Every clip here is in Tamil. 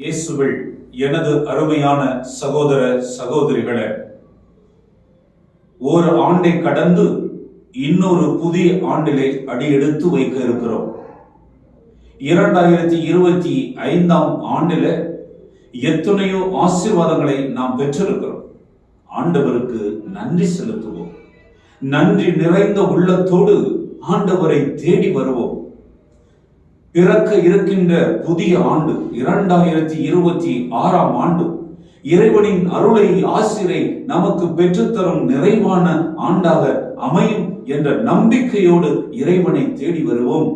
இயேசுவில் எனது அருமையான சகோதர சகோதரிகளே ஒரு ஆண்டை கடந்து இன்னொரு புதிய ஆண்டிலே அடியெடுத்து வைக்க இருக்கிறோம். இரண்டாயிரத்தி இருபத்தி ஐந்தாம் ஆண்டில எத்தனையோ ஆசீர்வாதங்களை நாம் பெற்றிருக்கிறோம். ஆண்டவருக்கு நன்றி செலுத்துவோம். நன்றி நிறைந்த உள்ளத்தோடு ஆண்டவரை தேடி வருவோம். பிறக்க இருக்கின்ற புதிய ஆண்டு இரண்டாயிரத்தி இருபத்தி ஆறாம் ஆண்டு. இறைவனின் அருளை ஆசிரை நமக்கு பெற்றுத்தரும் நிறைவான ஆண்டாக அமையும் என்ற நம்பிக்கையோடு இறைவனை தேடி வருவோம்.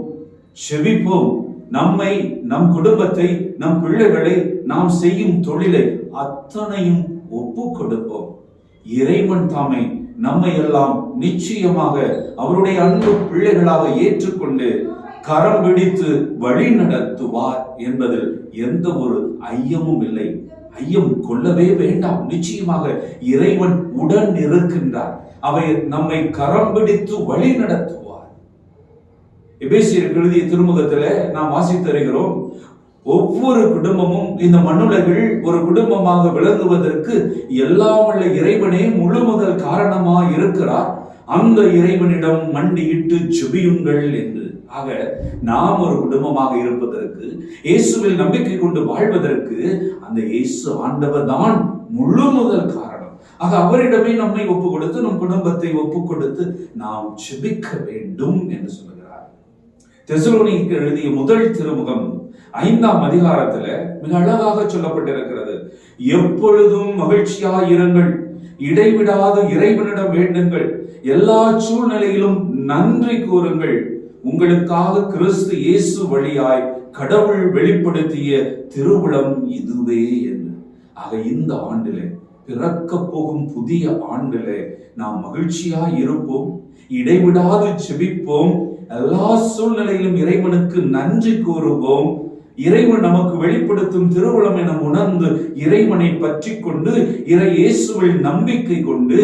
செவிப்போம் நம்மை நம் குடும்பத்தை நம் பிள்ளைகளை நாம் செய்யும் தொழிலை அத்தனையும் ஒப்பு கொடுப்போம். இறைவன் தாமே நம்மை எல்லாம் நிச்சயமாக அவருடைய அன்பு பிள்ளைகளாக ஏற்றுக்கொண்டு கரம் பிடித்து வழி நடத்துவார் என்பதில் எந்த ஒரு ஐயமும் இல்லை. ஐயம் கொள்ளவே வேண்டாம். நிச்சயமாக இறைவன் உடன் இருக்கின்றார். அவை நம்மை கரம் பிடித்து வழி நடத்துவார். எபேசியர் எழுதிய திருமுகத்துல நாம் வாசித்து வருகிறோம். ஒவ்வொரு குடும்பமும் இந்த மண்ணுலகில் ஒரு குடும்பமாக விளங்குவதற்கு எல்லாம் உள்ள இறைவனே முழு முதல் காரணமா இருக்கிறார் அந்த இறைவனிடம் மண்டியிட்டு சுபியுங்கள் என்று. ஆக நாம் ஒரு குடும்பமாக இருப்பதற்கு இயேசுவில் நம்பிக்கை கொண்டு வாழ்வதற்கு அந்த இயேசு ஆண்டவர் தான் முழு முதல் காரணம். ஆக அவரிடமே நம்மை ஒப்பு கொடுத்து நம் குடும்பத்தை ஒப்பு கொடுத்து நாம் செபிக்க வேண்டும் என்று சொல்லுகிறார். தெசலோனிக்கு எழுதிய முதல் திருமுகம் ஐந்தாம் அதிகாரத்துல மிக அழகாக சொல்லப்பட்டிருக்கிறது. எப்பொழுதும் மகிழ்ச்சியா இருங்கள் இடைவிடாத இறைவனிடம் வேண்டுங்கள். எல்லா சூழ்நிலையிலும் நன்றி கூறுங்கள். உங்களுக்காக கிறிஸ்து இயேசு வழியாய் கடவுள் வெளிப்படுத்திய திருவுளம் இதுவே என்று. ஆக இந்த ஆண்டிலே பிறக்க போகும் புதிய ஆண்டிலே நாம் மகிழ்ச்சியாய் இருப்போம் இடைவிடாது செபிப்போம் எல்லா சூழ்நிலையிலும் இறைவனுக்கு நன்றி கூறுவோம் இறைவன் நமக்கு வெளிப்படுத்தும் திருவுளம் என உணர்ந்து இறைவனை பற்றி கொண்டு இறை இயேசுவில் நம்பிக்கை கொண்டு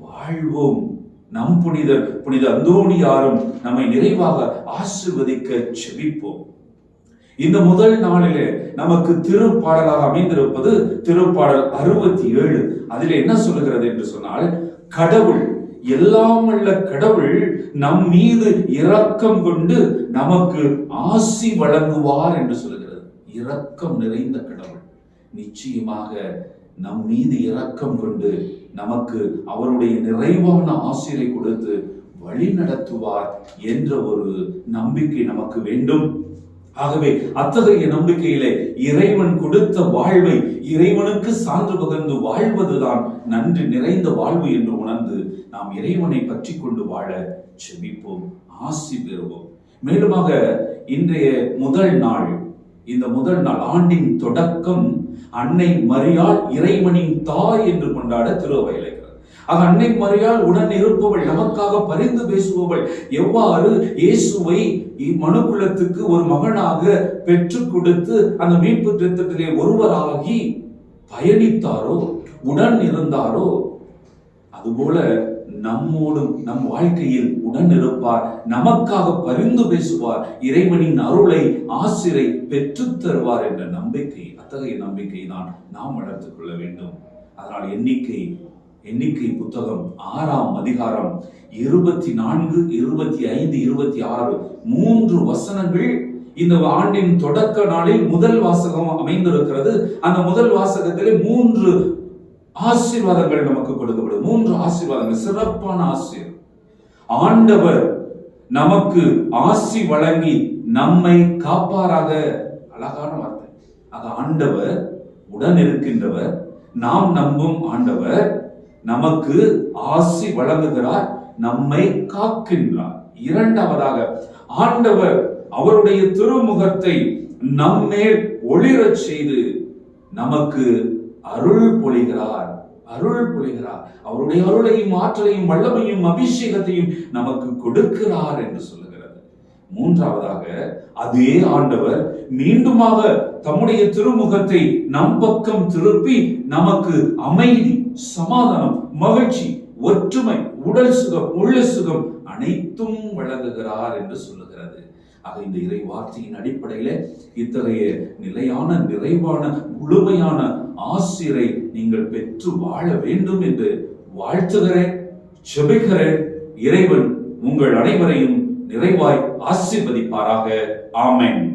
வாழ்வோம். நம் புனித புனித அந்தோணியாரும் நம்மை நிறைவாக ஆசிர்வதிக்க செபிப்போம். இந்த முதல் நாளிலே நமக்கு திருப்பாடலாக அமைந்திருப்பது திருப்பாடல் அறுபத்தி ஏழு அதில் என்ன சொல்லுகிறது என்று சொன்னால் கடவுள் எல்லாம் கடவுள் நம் மீது இரக்கம் கொண்டு நமக்கு ஆசி வழங்குவார் என்று சொல்லுகிறது. இரக்கம் நிறைந்த கடவுள். நிச்சயமாக நம் மீது இரக்கம் கொண்டு நமக்கு அவருடைய நிறைவான ஆசிரியை கொடுத்து வழி நடத்துவார் என்ற ஒரு நம்பிக்கை நமக்கு வேண்டும். ஆகவே அத்தகைய நம்பிக்கையிலே இறைவன் கொடுத்த வாழ்வை இறைவனுக்கு சான்று பகிர்ந்து வாழ்வதுதான் நன்றி நிறைந்த வாழ்வு என்று உணர்ந்து நாம் இறைவனை பற்றி கொண்டு வாழ செபிப்போம் ஆசி பெறுவோம். மேலுமாக இன்றைய முதல் நாள் இந்த முதல் நாள் ஆண்டின் தொடக்கம் அன்னை மரியாள் இறைவனின் தாய் என்று கொண்டாட திருவையிலை ஆக அன்னை மரியாள் உடன் இருப்பவள் நமக்காக பரிந்து பேசுபவள் எவ்வாறு இயேசுவை மனுக்குலத்துக்கு ஒரு மகனாக பெற்றுக் கொடுத்து அந்த மீட்பு திட்டத்திலே ஒருவராகி பயணித்தாரோ உடன் இருந்தாரோ அதுபோல நம்மோடும் நம் வாழ்க்கையில் உடன் இருப்பார் நமக்காக பரிந்து பேசுவார் இறைவனின் அருளை ஆசிரை பெற்றுத் தருவார் என்ற நம்பிக்கை அத்தகைய நம்பிக்கை தான் நாம் வளர்த்துக் கொள்ள வேண்டும். அதனால் எண்ணிக்கை எண்ணிக்கை புத்தகம் ஆறாம் அதிகாரம் இருபத்தி நான்கு இருபத்தி ஐந்து இருபத்தி ஆறு மூன்று வசனங்கள் இந்த ஆண்டின் தொடக்க நாளில் முதல் வாசகம் அமைந்திருக்கிறது. அந்த முதல் வாசகத்திலே மூன்று ஆசீர்வாதங்கள் நமக்கு கொடுக்கப்படும். ஆசீர்வாதங்கள் சிறப்பான ஆசிரியர் ஆண்டவர் நமக்கு ஆசி வழங்கி நம்மை காப்பாராக அழகான வார்த்தை. அது ஆண்டவர் உடன் இருக்கின்றவர் நாம் நம்பும் ஆண்டவர் நமக்கு ஆசி வழங்குகிறார் நம்மை காக்கின்றார். இரண்டாவதாக ஆண்டவர் அவருடைய திருமுகத்தை நம்மேல் ஒளிரச் செய்து நமக்கு அருள் பொழிகிறார் அருள் பொழிகிறார் அவருடைய அருளையும் ஆற்றலையும் வல்லமையும் அபிஷேகத்தையும் நமக்கு கொடுக்கிறார் என்று சொல்லுகிறது. மூன்றாவதாக அதே ஆண்டவர் மீண்டுமாக தம்முடைய திருமுகத்தை நம் பக்கம் திருப்பி நமக்கு அமைதி சமாதானம் மகிழ்ச்சி ஒற்றுமை உடல் சுகம் உள்ள சுகம் அனைத்தும் வழங்குகிறார் என்று சொல்லுகிறது. ஆக இந்த இறை வார்த்தையின் அடிப்படையில இத்தகைய நிலையான நிறைவான முழுமையான ஆசிரை நீங்கள் பெற்று வாழ வேண்டும் என்று வாழ்த்துகிறேன் செபிக்கிறேன். இறைவன் உங்கள் அனைவரையும் நிறைவாய் ஆசிர்வதிப்பாராக. ஆமேன்.